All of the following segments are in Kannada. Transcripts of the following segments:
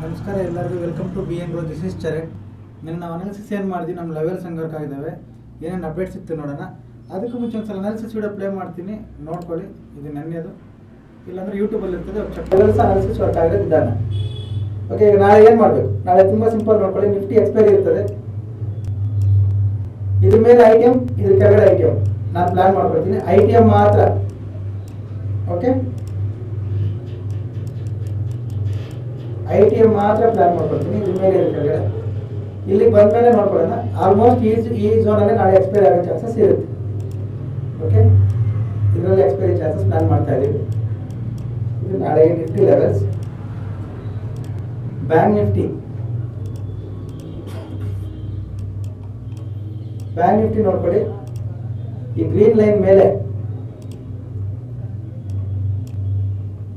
ನಮಸ್ಕಾರ ಎಲ್ಲರಿಗೂ. Welcome to B N row this is Charan ನಿನ್ನ ನಾವು ಅನಾಲಿಸಿಸ್ ಏನು ಮಾಡಿದ್ವಿ? ನಮ್ಮ ವರ್ಕ್ ಆಗಿದ್ದಾವೆ ಏನೇನು ಅಪ್ಡೇಟ್ ಇತ್ತು ನೋಡೋಣ. ಅದಕ್ಕೂ ಮುಂಚೆ ಒಂದ್ಸಲ ಅನಾಲಿಸಿಸ್ ವಿಡಿಯೋ ಪ್ಲೇ ಮಾಡ್ತೀನಿ. ನೋಡ್ಕೊಳ್ಳಿ. ಇದು ನನ್ನದು. ಇಲ್ಲಾಂದ್ರೆ ಯೂಟ್ಯೂಬಲ್ಲಿ ಇರ್ತದೆ. ಲೆವೆಲ್ಸ್ ಅನಾಲಿಸಿಸ್ ವರ್ಕ್ ಆಗಿರೋ ವಿಧಾನ ಓಕೆ ಈಗ ನಾಳೆ ಏನು ಮಾಡಬೇಕು? ನಾಳೆ ತುಂಬ ಸಿಂಪಲ್ ನೋಡ್ಕೊಳ್ಳಿ. ನಿಫ್ಟಿ ಎಕ್ಸ್ಪೈರಿ ಇರ್ತದೆ. ಇದ್ರ ಮೇಲೆ ಐ ಟಿ ಎಂ ಇದ್ರ ಕೆಳಗಡೆ ಐ ಟಿ ಎಂ ನಾನು ಪ್ಲಾನ್ ಮಾಡ್ಕೊಳ್ತೀನಿ. ಐ ಟಿ ಎಂ ಮಾತ್ರ. ಓಕೆ ಐ ಟಿ ಎಂ ಮಾತ್ರ ಪ್ಲಾನ್ ಮಾಡ್ಕೊಳ್ತೀನಿ, ಇದ್ರ ಮೇಲೆ ಕೆಳಗಡೆ. ಇಲ್ಲಿ ಬಂದ್ಮೇಲೆ ನೋಡ್ಕೊಳ್ಳೋಣ. ಆಲ್ಮೋಸ್ಟ್ ಈ ಈ ಝೋನಲ್ಲಿ ನಾಳೆ ಎಕ್ಸ್ಪೈರ್ ಆಗೋ ಚಾನ್ಸಸ್ ಇರುತ್ತೆ. ಓಕೆ ಇದರಲ್ಲಿ ಎಕ್ಸ್ಪೈರಿ ಚಾನ್ಸಸ್ ಪ್ಲಾನ್ ಮಾಡ್ತಾ ಇದ್ದೀವಿ. ಇದು ನಾಳೆ Nifty levels bank Nifty bank Nifty ನೋಡ್ಕೊಳ್ಳಿ. ಈ ಗ್ರೀನ್ ಲೈನ್ ಮೇಲೆ.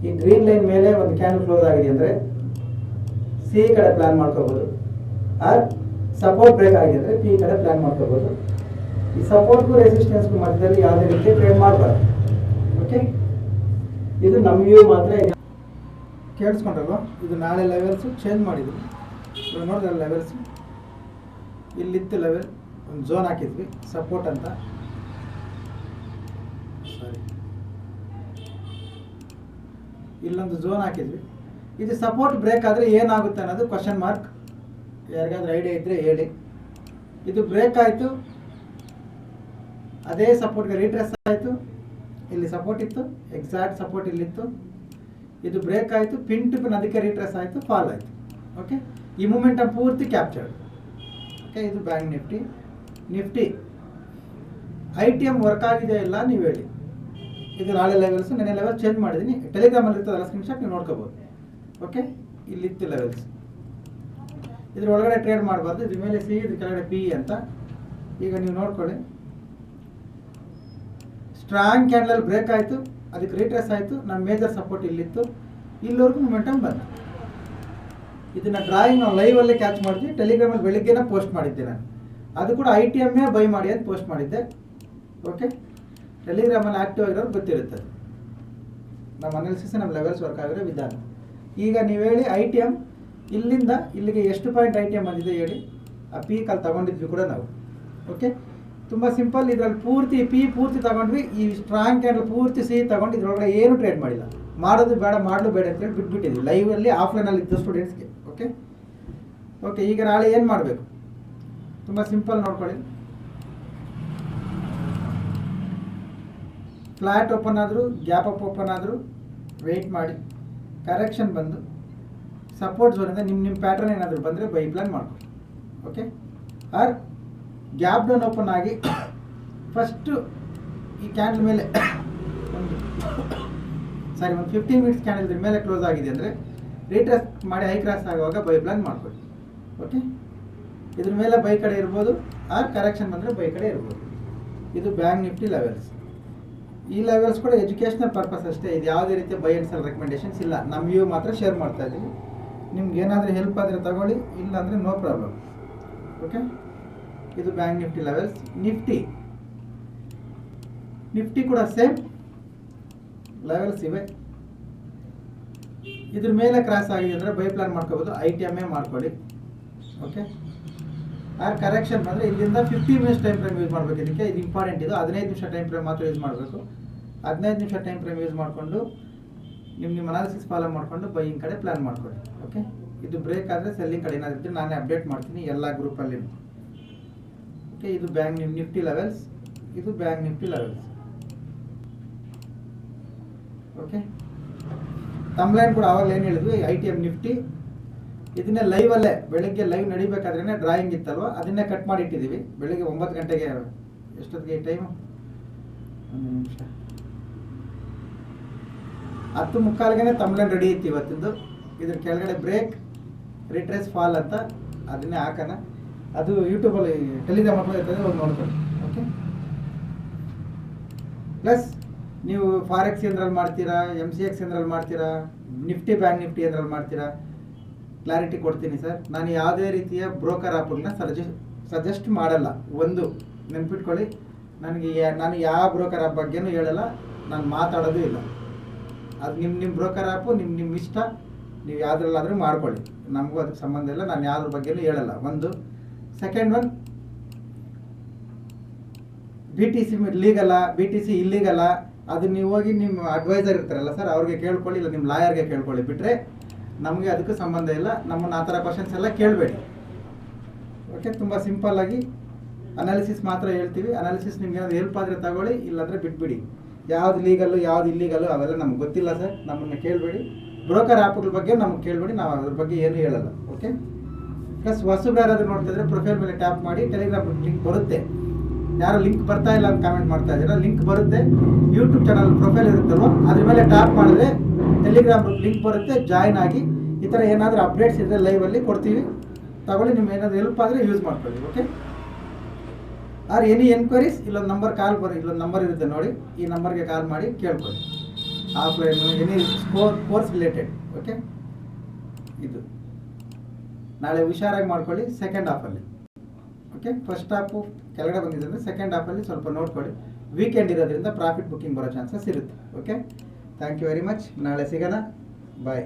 ಈ ಗ್ರೀನ್ ಲೈನ್ ಮೇಲೆ ಒಂದು ಕ್ಯಾನ್ ಕ್ಲೋಸ್ ಆಗಿದೆ ಅಂದ್ರೆ ಸಿ ಕಡೆ ಪ್ಲಾನ್ ಮಾಡ್ಕೋಬಹುದು ಆರ್ ಸಪೋರ್ಟ್ ಬ್ರೇಕ್ ಆಗಿದೆ ಅಂದ್ರೆ ಪಿ ಕಡೆ ಪ್ಲಾನ್ ಮಾಡ್ಕೋಬಹುದು ಈ ಸಪೋರ್ಟ್ಗೂ ರೆಸಿಸ್ಟೆನ್ಸ್ಗೂ ಮಧ್ಯದಲ್ಲಿ ಯಾವುದೇ ರೀತಿ ಟ್ರೇಡ್ ಮಾಡಬಾರ್ದು. ಓಕೆ ಇದು ನಮ್ಮ ವ್ಯೂ ಮಾತ್ರ ಕೇಳಿಸ್ಕೊಂಡಲ್ವ ಇದು ನಾಳೆ ಲೆವೆಲ್ಸು ಚೇಂಜ್ ಮಾಡಿದ್ವಿ. ಇವಾಗ ನೋಡಿದ್ರೆ ಲೆವೆಲ್ಸ್ ಇಲ್ಲಿತ್ತು ಲೆವೆಲ್ ಒಂದು ಝೋನ್ ಹಾಕಿದ್ವಿ ಸಪೋರ್ಟ್ ಅಂತ. ಸಾರಿ ಇಲ್ಲೊಂದು ಝೋನ್ ಹಾಕಿದ್ವಿ. ಇದು ಸಪೋರ್ಟ್ ಬ್ರೇಕ್ ಆದರೆ ಏನಾಗುತ್ತೆ ಅನ್ನೋದು ಕ್ವಶನ್ ಮಾರ್ಕ್ ಯಾರಿಗಾದ್ರೂ ಐಡಿಯಾ ಇದ್ದರೆ ಹೇಳಿ. ಇದು ಬ್ರೇಕ್ ಆಯಿತು. ಅದೇ ಸಪೋರ್ಟ್ಗೆ ರೀಟ್ರೆಸ್ ಆಯಿತು. ಇಲ್ಲಿ ಸಪೋರ್ಟ್ ಇತ್ತು. ಎಕ್ಸಾಕ್ಟ್ ಸಪೋರ್ಟ್ ಇಲ್ಲಿತ್ತು. ಇದು ಬ್ರೇಕ್ ಆಯಿತು. ಪಿನ್ ಟು ಪಿನ್ ಅದಕ್ಕೆ ರೀಟ್ರೆಸ್ ಆಯಿತು. ಫಾಲ್ ಆಯಿತು. ಓಕೆ ಈ ಮೂಮೆಂಟಮ್ ಪೂರ್ತಿ ಕ್ಯಾಪ್ಚರ್ಡ್ ಓಕೆ ಇದು bank Nifty Nifty I T M work ಆಗಿದೆ ಇಲ್ಲ ನೀವು ಹೇಳಿ. ಇದು ನಾಳೆ ಲೆವೆಲ್ಸ್ ನೆನೆ ಲೆವೆಲ್ ಚೇಂಜ್ ಮಾಡಿದ್ದೀನಿ ಟೆಲಿಗ್ರಾಮಲ್ಲಿ ಇರ್ತದಲ್ಲ ಸ್ಕ್ರೀನ್ಶಾಟ್ ನೀವು ನೋಡ್ಕೋಬೋದು. ಓಕೆ ಇಲ್ಲಿತ್ತು ಲೆವೆಲ್ಸ್ ಇದ್ರ ಒಳಗಡೆ ಟ್ರೇಡ್ ಮಾಡಬಾರ್ದು, ಇದ್ರ ಮೇಲೆ ಸಿ ಇದ್ರ ಕೆಳಗಡೆ ಪಿ ಅಂತ. ಈಗ ನೀವು ನೋಡ್ಕೊಳ್ಳಿ. ಸ್ಟ್ರಾಂಗ್ ಕ್ಯಾಂಡಲ್ ಬ್ರೇಕ್ ಆಯಿತು, ಅದಕ್ಕೆ ರೀಟ್ರೆಸ್ ಆಯಿತು, ನಮ್ಮ ಮೇಜರ್ ಸಪೋರ್ಟ್ ಇಲ್ಲಿತ್ತು. ಇಲ್ಲಿವರೆಗೂ ಮೊಮೆಂಟಮ್ ಬಂತು. ಇದನ್ನ ಡ್ರಾಯಿಂಗ್ ನಾವು ಲೈವಲ್ಲೇ ಕ್ಯಾಚ್ ಮಾಡಿದ್ವಿ ಟೆಲಿಗ್ರಾಮಲ್ಲಿ ಬೆಳಿಗ್ಗೆನೇ ಪೋಸ್ಟ್ ಮಾಡಿದ್ದೆ ನಾನು. ಅದು ಕೂಡ ಐ ಟಿ ಎಮ್ಮೇ ಬೈ ಮಾಡಿ ಅಂತ ಪೋಸ್ಟ್ ಮಾಡಿದ್ದೆ. ಓಕೆ ಟೆಲಿಗ್ರಾಮಲ್ಲಿ ಆಕ್ಟಿವ್ ಆಗಿರೋರು ಗೊತ್ತಿರುತ್ತೆ. ನಮ್ಮ ಅನಾಲಿಸಿಸ್ ನಮ್ಮ ಲೆವೆಲ್ಸ್ ವರ್ಕ್ ಆಗಿರೋ ವಿಧಾನ. ಈಗ ನೀವು ಹೇಳಿ ಐ ಟಿ ಎಂ ಇಲ್ಲಿಂದ ಇಲ್ಲಿಗೆ ಎಷ್ಟು ಪಾಯಿಂಟ್ ಐ ಟಿ ಎಂ ಬಂದಿದೆ ಹೇಳಿ, ಆ ಪೀಕಲ್ಲಿ ತಗೊಂಡಿದ್ವಿ ಕೂಡ ನಾವು. ಓಕೆ ತುಂಬ ಸಿಂಪಲ್ ಇದರಲ್ಲಿ ಪೂರ್ತಿ ಪಿ ಪೂರ್ತಿ ತಗೊಂಡ್ವಿ, ಈ ಸ್ಟ್ರಾಂಗ್ ಕ್ಯಾಂಡಲ್ ಪೂರ್ತಿ ಸಿ ತಗೊಂಡು ಇದ್ರೊಳಗಡೆ ಏನು ಟ್ರೇಡ್ ಮಾಡಿಲ್ಲ. ಮಾಡೋದು ಬೇಡ, ಮಾಡಲು ಬೇಡ ಅಂತೇಳಿ ಬಿಟ್ಬಿಟ್ಟಿದ್ವಿ. ಲೈವಲ್ಲಿ ಆಫ್ಲೈನಲ್ಲಿ ಇದ್ದ ಸ್ಟೂಡೆಂಟ್ಸ್ಗೆ ಓಕೆ ಓಕೆ ಈಗ ನಾಳೆ ಏನು ಮಾಡಬೇಕು? ತುಂಬ ಸಿಂಪಲ್ ನೋಡ್ಕೊಳ್ಳಿ. ಫ್ಲ್ಯಾಟ್ ಓಪನ್ ಆದರೂ ಗ್ಯಾಪ್ ಅಪ್ ಓಪನ್ ಆದರೂ ವೆಯ್ಟ್ ಮಾಡಿ. ಕರೆಕ್ಷನ್ ಬಂದು ಸಪೋರ್ಟ್ ಝೋನಿಂದ ನಿಮ್ಮ ನಿಮ್ಮ ಪ್ಯಾಟ್ರನ್ ಏನಾದರೂ ಬಂದರೆ ಬೈ ಪ್ಲಾನ್ ಮಾಡ್ಕೊಳ್ಳಿ okay or gap down open ಆಗಿ ಫಸ್ಟು ಈ ಕ್ಯಾಂಡಲ್ ಮೇಲೆ ಒಂದು ಸಾರಿ ಒಂದು ಫಿಫ್ಟೀನ್ ಮಿನಿಟ್ಸ್ ಕ್ಯಾಂಡಲ್ ಮೇಲೆ ಕ್ಲೋಸ್ ಆಗಿದೆ ಅಂದರೆ ರೀಟ್ರೆಸ್ ಮಾಡಿ ಹೈ ಕ್ರಾಸ್ ಆಗುವಾಗ ಬೈ ಪ್ಲಾನ್ ಮಾಡ್ಕೊಳ್ಳಿ. ಓಕೆ ಇದ್ರ ಮೇಲೆ ಬೈ ಕಡೆ ಇರ್ಬೋದು, ಆರ್ ಕರೆಕ್ಷನ್ ಬಂದರೆ ಬೈ ಕಡೆ ಇರ್ಬೋದು. ಇದು ಬ್ಯಾಂಕ್ ನಿಫ್ಟಿ ಲೆವೆಲ್ಸ್ ಈ ಲೆವೆಲ್ಸ್ ಕೂಡ ಎಜುಕೇಷನಲ್ ಪರ್ಪಸ್ ಅಷ್ಟೇ. ಇದು ಯಾವುದೇ ರೀತಿಯ ಬೈ ಆ್ಯಂಡ್ ಸೆಲ್ ರೆಕಮೆಂಡೇಶನ್ಸ್ ಇಲ್ಲ. ನಮ್ಮ ವ್ಯೂ ಮಾತ್ರ ಶೇರ್ ಮಾಡ್ತಾ ಇದ್ದೀವಿ. ನಿಮ್ಗೆ ಏನಾದರೂ ಹೆಲ್ಪ್ ಆದರೆ ತಗೊಳ್ಳಿ ಇಲ್ಲ ಅಂದರೆ ನೋ ಪ್ರಾಬ್ಲಮ್ ಓಕೆ ಇದು bank Nifty levels Nifty Nifty ಕೂಡ ಸೇಮ್ ಲೆವೆಲ್ಸ್ ಇವೆ. ಇದ್ರ ಮೇಲೆ ಕ್ರಾಸ್ ಆಗಿದೆ ಅಂದರೆ ಬೈ ಪ್ಲಾನ್ ಮಾಡ್ಕೋಬೋದು. ಐ ಟಿ ಎಮ್ಮೇ ಮಾಡ್ಕೊಳ್ಳಿ. ಓಕೆ ಆರ್ ಕರೆಕ್ಷನ್ ಬಂದರೆ ಇಲ್ಲಿಂದ fifty minutes time frame use ಮಾಡಬೇಕು ಇದಕ್ಕೆ. ಇದು ಇಂಪಾರ್ಟೆಂಟ್ ಇದು. ಹದಿನೈದು ನಿಮಿಷ ಟೈಮ್ ಫ್ರೇಮ್ ಮಾತ್ರ ಯೂಸ್ ಮಾಡಬೇಕು. ಹದಿನೈದು ನಿಮಿಷ ಟೈಮ್ ಫ್ರೇಮ್ ಯೂಸ್ ಮಾಡಿಕೊಂಡು ನಿಮ್ಮ ನಿಮ್ಮ ಅನಾಲಿಸಿಸ್ ಫಾಲೋ ಮಾಡಿಕೊಂಡು ಬೈಯಿಂಗ್ ಕಡೆ ಪ್ಲಾನ್ ಮಾಡ್ಕೊಳ್ಳಿ ಓಕೆ ಇದು ಬ್ರೇಕ್ ಆದರೆ ಸೆಲ್ಲಿಂಗ್ ಕಡೆ ಏನಾದರೂ ನಾನೇ ಅಪ್ಡೇಟ್ ಮಾಡ್ತೀನಿ ಎಲ್ಲ ಗ್ರೂಪಲ್ಲಿ ಓಕೆ ಇದು ಬ್ಯಾಂಕ್ ನಿಫ್ಟಿ ಲೆವೆಲ್ಸ್ ಇದು ಬ್ಯಾಂಕ್ ನಿಫ್ಟಿ ಲೆವೆಲ್ಸ್ ಓಕೆ ತಮ್ಲೈನ್ ಕೂಡ ಆವಾಗಲೇ ಏನು ಹೇಳಿದ್ವಿ ಐ ಟಿ ಎಂ ನಿಫ್ಟಿ ಇದನ್ನೇ ಲೈವಲ್ಲೇ ಬೆಳಗ್ಗೆ ಲೈವ್ ನಡಿಬೇಕಾದ್ರೇ ಡ್ರಾಯಿಂಗ್ ಇತ್ತಲ್ವ? ಅದನ್ನೇ ಕಟ್ ಮಾಡಿ ಇಟ್ಟಿದ್ದೀವಿ. ಬೆಳಗ್ಗೆ ಒಂಬತ್ತು ಗಂಟೆಗೆ ಎಷ್ಟೊತ್ತಿಗೆ ಟೈಮು ಒಂದು ನಿಮಿಷ. ಹತ್ತು ಮುಕ್ಕಾಲ್ಗೆ ತಮ್ಲೈನ್ ರೆಡಿ ಇತ್ತು ಇವತ್ತಿಂದು. ಇದ್ರ ಕೆಳಗಡೆ ಬ್ರೇಕ್ ರಿಟ್ರೆಸ್ ಫಾಲ್ ಅಂತ ಅದನ್ನೇ ಹಾಕೋಣ. ಅದು ಯೂಟ್ಯೂಬಲ್ಲಿ ಟೆಲಿಗ್ರಾಮ್ ಮಾಡ್ಕೊಂಡಿರ್ತದೆ ಹೋಗಿ ನೋಡ್ಕೊಳ್ಳಿ. ಓಕೆ ಪ್ಲಸ್ ನೀವು ಫಾರೆಕ್ಸ್ ಏನರಲ್ಲಿ ಮಾಡ್ತೀರಾ ಎಂ ಸಿ ಎಕ್ಸ್ ಏನರಲ್ಲಿ ಮಾಡ್ತೀರಾ ನಿಫ್ಟಿ ಬ್ಯಾಂಕ್ ನಿಫ್ಟಿ ಏನರಲ್ಲಿ ಮಾಡ್ತೀರಾ? ಕ್ಲಾರಿಟಿ ಕೊಡ್ತೀನಿ ಸರ್ ನಾನು ಯಾವುದೇ ರೀತಿಯ ಬ್ರೋಕರ್ ಆ್ಯಪ್ಗಳನ್ನ ಸಜೆಸ್ಟ್ ಸಜೆಸ್ಟ್ ಮಾಡಲ್ಲ. ಒಂದು, ನೆನ್ಪಿಟ್ಕೊಳ್ಳಿ. ನನಗೆ ನಾನು ಯಾವ ಬ್ರೋಕರ್ ಆ್ಯಪ್ ಬಗ್ಗೆನೂ ಹೇಳಲ್ಲ. ನಾನು ಮಾತಾಡೋದು ಇಲ್ಲ. ಅದು ನಿಮ್ಮ ನಿಮ್ಮ ಬ್ರೋಕರ್ ಆ್ಯಪು ನಿಮ್ಮ ನಿಮ್ಮ ಇಷ್ಟ, ನೀವು ಯಾವುದ್ರಲ್ಲಾದರೂ ಮಾಡ್ಕೊಳ್ಳಿ. ನಮಗೂ ಅದಕ್ಕೆ ಸಂಬಂಧ ಇಲ್ಲ, ನಾನು ಯಾವ್ದ್ರ ಬಗ್ಗೆನೂ ಹೇಳಲ್ಲ. ಒಂದು second one B T C ಲೀಗಲ್ಲ B T C ಇಲ್ಲಿಗಲ್ಲ ಅದು ನೀವು ಹೋಗಿ ನಿಮ್ಮ ಅಡ್ವೈಸರ್ ಇರ್ತಾರಲ್ಲ ಸರ್ ಅವ್ರಿಗೆ ಕೇಳ್ಕೊಳ್ಳಿ, ಇಲ್ಲ ನಿಮ್ಮ ಲಾಯರ್ಗೆ ಕೇಳ್ಕೊಳ್ಳಿ. ಬಿಟ್ಟರೆ ನಮಗೆ ಅದಕ್ಕೂ ಸಂಬಂಧ ಇಲ್ಲ, ನಮ್ಮನ್ನು ಆ ಥರ ಕ್ವಶನ್ಸ್ ಎಲ್ಲ ಕೇಳಬೇಡಿ. ಓಕೆ ತುಂಬ ಸಿಂಪಲ್ಲಾಗಿ ಅನಾಲಿಸಿಸ್ ಮಾತ್ರ ಹೇಳ್ತೀವಿ. ಅನಾಲಿಸಿಸ್ ನಿಮ್ಗೆ ಏನಾದ್ರು ಹೆಲ್ಪ್ ಆದರೆ ತಗೊಳ್ಳಿ, ಇಲ್ಲಾಂದರೆ ಬಿಟ್ಬಿಡಿ. ಯಾವ್ದು ಲೀಗಲ್ಲು ಯಾವ್ದು ಇಲ್ಲೀಗಲ್ಲು ಅವೆಲ್ಲ ನಮ್ಗೆ ಗೊತ್ತಿಲ್ಲ ಸರ್ ನಮ್ಮನ್ನು ಕೇಳಬೇಡಿ. ಬ್ರೋಕರ್ ಆ್ಯಪ್ಗಳ ಬಗ್ಗೆ ನಮ್ಗೆ ಕೇಳಬೇಡಿ. ನಾವು ಅದ್ರ ಬಗ್ಗೆ ಏನು ಹೇಳಲ್ಲ. ಓಕೆ ಪ್ಲಸ್ ಹೊಸಬ್ರು ಯಾರಾದ್ರೂ ನೋಡ್ತಿದ್ರೆ ಪ್ರೊಫೈಲ್ ಮೇಲೆ ಟ್ಯಾಪ್ ಮಾಡಿ ಟೆಲಿಗ್ರಾಮ್ ಲಿಂಕ್ ಬರುತ್ತೆ. ಯಾರು ಲಿಂಕ್ ಬರ್ತಾ ಇಲ್ಲ ಅಂತ ಕಾಮೆಂಟ್ ಮಾಡ್ತಾ ಇದ್ದೀರಾ ಲಿಂಕ್ ಬರುತ್ತೆ. ಯೂಟ್ಯೂಬ್ ಚಾನಲ್ ಪ್ರೊಫೈಲ್ ಇರುತ್ತಲ್ವ? ಅದ್ರ ಮೇಲೆ ಟ್ಯಾಪ್ ಮಾಡಿದ್ರೆ ಟೆಲಿಗ್ರಾಮ್ ಲಿಂಕ್ ಬರುತ್ತೆ ಜಾಯ್ನ್ ಆಗಿ ಈ ಥರ ಏನಾದರೂ ಅಪ್ಡೇಟ್ಸ್ ಇದ್ದರೆ ಲೈವಲ್ಲಿ ಕೊಡ್ತೀವಿ. ತಗೊಳ್ಳಿ, ನಿಮ್ಗೆ ಏನಾದರೂ ಹೆಲ್ಪ್ ಆದರೆ ಯೂಸ್ ಮಾಡ್ಕೊಳ್ಳಿ ಓಕೆ ಆರ್ ಎನಿ ಎನ್ಕ್ವೈರೀಸ್ ಇಲ್ಲೊಂದು ನಂಬರ್ ಕಾಲ್ ಬರ ಇಲ್ಲೊಂದು ನಂಬರ್ ಇರುತ್ತೆ ನೋಡಿ. ಈ ನಂಬರ್ಗೆ ಕಾಲ್ ಮಾಡಿ ಕೇಳ್ಕೊಳ್ಳಿ. Offline any score course related okay ಇದು. ನಾಳೆ ಹುಷಾರಾಗಿ ಮಾಡ್ಕೊಳ್ಳಿ ಸೆಕೆಂಡ್ ಹಾಫಲ್ಲಿ ಓಕೆ ಫಸ್ಟ್ ಹಾಫು ಕೆಳಗಡೆ ಬಂದಿದೆ ಅಂದರೆ ಸೆಕೆಂಡ್ ಹಾಫಲ್ಲಿ ಸ್ವಲ್ಪ ನೋಡ್ಕೊಳ್ಳಿ. ವೀಕೆಂಡ್ ಇರೋದ್ರಿಂದ ಪ್ರಾಫಿಟ್ ಬುಕ್ಕಿಂಗ್ ಬರೋ ಚಾನ್ಸಸ್ ಇರುತ್ತೆ okay thank you very much ನಾಳೆ ಸಿಗೋಣ. ಬಾಯ್